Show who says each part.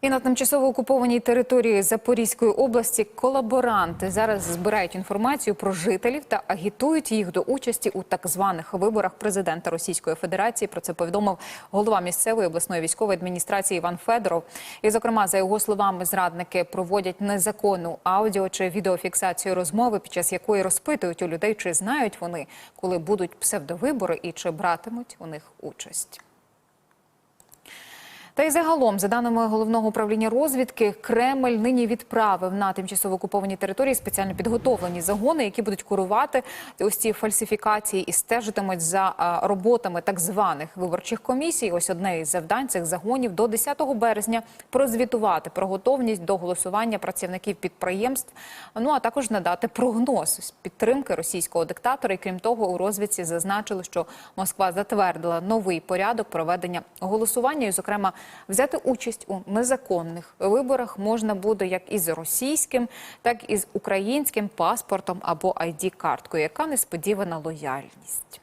Speaker 1: І на тимчасово окупованій території Запорізької області колаборанти зараз збирають інформацію про жителів та агітують їх до участі у так званих виборах президента Російської Федерації. Про це повідомив голова місцевої обласної військової адміністрації Іван Федоров. І, зокрема, за його словами, зрадники проводять незаконну аудіо чи відеофіксацію розмови, під час якої розпитують у людей, чи знають вони, коли будуть псевдовибори і чи братимуть у них участь. Та й загалом, за даними головного управління розвідки, Кремль нині відправив на тимчасово окуповані території спеціально підготовлені загони, які будуть курувати ось ці фальсифікації і стежитимуть за роботами так званих виборчих комісій. Ось одне із завдань цих загонів до 10 березня прозвітувати про готовність до голосування працівників підприємств. Ну а також надати прогноз підтримки російського диктатора. І крім того, у розвідці зазначили, що Москва затвердила новий порядок проведення голосування, і, зокрема, взяти участь у незаконних виборах можна буде як із російським, так і з українським паспортом або id карткою яка несподівана лояльність.